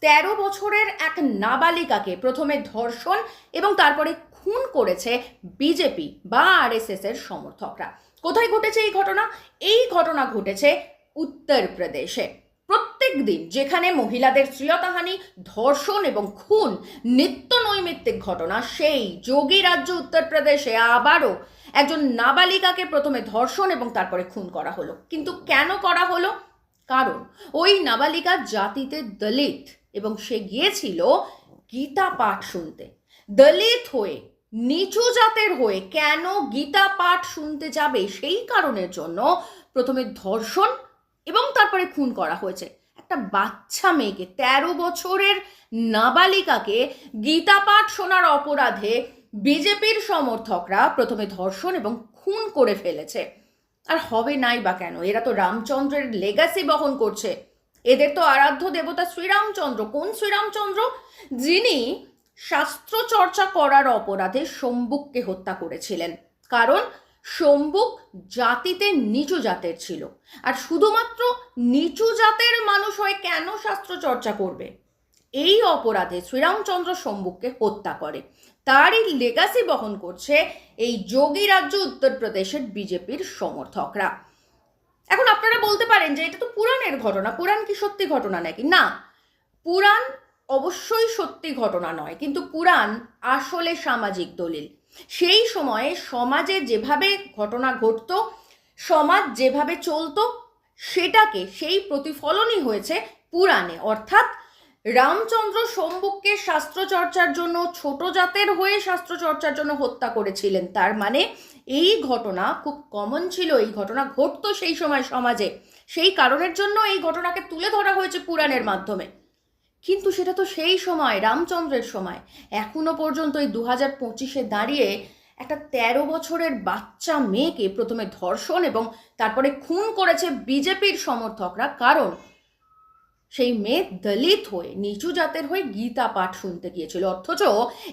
তেরো বছরের এক নাবালিকাকে প্রথমে ধর্ষণ এবং তারপরে খুন করেছে বিজেপি বা আরএসএস এর সমর্থকরা। কোথায় ঘটেছে এই ঘটনা? এই ঘটনা ঘটেছে উত্তরপ্রদেশে। প্রত্যেক দিন যেখানে মহিলাদের শ্লীলতাহানি, ধর্ষণ এবং খুন নিত্য নৈমিত্তিক ঘটনা, সেই যোগী রাজ্য উত্তরপ্রদেশে আবারও একজন নাবালিকাকে প্রথমে ধর্ষণ এবং তারপরে খুন করা হলো। কিন্তু কেন করা হলো? কারণ ওই নাবালিকা জাতিতে দলিত। এবং সে গিয়েছিল গীতা পাঠ শুনতে। দলিত হয়ে, নিচু জাতের হয়ে কেন গীতা পাঠ শুনতে যাবে সেই কারণের জন্য প্রথমে ধর্ষণ এবং তারপরে খুন করা হয়েছে। একটা বাচ্চা মেয়েকে, তেরো বছরের নাবালিকাকে গীতা পাঠ শোনার অপরাধে বিজেপির সমর্থকরা প্রথমে ধর্ষণ এবং খুন করে ফেলেছে। আর হবে নাই বা কেন? এরা তো রামচন্দ্রের লেগাসি বহন করছে। এদের তো আরাধ্য দেবতা শ্রীরামচন্দ্র। কোন শ্রীরামচন্দ্র? যিনি শাস্ত্র চর্চা করার অপরাধে শম্ভুককে হত্যা করেছিলেন। কারণ শম্ভুক জাতিতে নিচু জাতের ছিল। আর শুধুমাত্র নিচু জাতের মানুষ হয়ে কেন শাস্ত্র চর্চা করবে? এই অপরাধে শ্রীরামচন্দ্র শম্ভুককে হত্যা করে। তারই লেগাসি বহন করছে এই যোগী রাজ্য উত্তরপ্রদেশের বিজেপির সমর্থকরা। এখন আপনারা বলতে পারেন যে এটা তো পুরাণের ঘটনা, পুরাণ কি সত্যি ঘটনা নাকি? না, পুরাণ অবশ্যই সত্যি ঘটনা নয়, কিন্তু পুরাণ আসলে সামাজিক দলিল। সেই সময়ে সমাজে যেভাবে ঘটনা ঘটত, সমাজ যেভাবে চলত, সেটাকে সেই প্রতিফলনই হয়েছে পুরাণে। অর্থাৎ রামচন্দ্র শম্ভুককে শাস্ত্রচর্চার জন্য, ছোট জাতের হয়ে শাস্ত্রচর্চার জন্য হত্যা করেছিলেন। তার মানে এই ঘটনা খুব কমন ছিল, এই ঘটনা ঘটতো সেই সময় সমাজে। সেই কারণের জন্য এই ঘটনাকে তুলে ধরা হয়েছে পুরাণের মাধ্যমে। কিন্তু সেটা তো সেই সময়, রামচন্দ্রের সময়। এখনও পর্যন্ত এই দু হাজার পঁচিশে দাঁড়িয়ে একটা তেরো বছরের বাচ্চা মেয়েকে প্রথমে ধর্ষণ এবং তারপরে খুন করেছে বিজেপির সমর্থকরা। কারণ সেই মেয়ে দলিত হয়ে, নিচু জাতের হয়ে গীতা পাঠ শুনতে গিয়েছিল। অথচ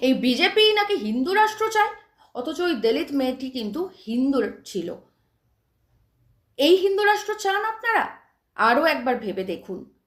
এই বিজেপি নাকি হিন্দু রাষ্ট্র চায়? অথচ ওই দলিত মেয়েটি কিন্তু হিন্দু ছিল। এই হিন্দু রাষ্ট্র চান আপনারা? আরও একবার ভেবে দেখুন।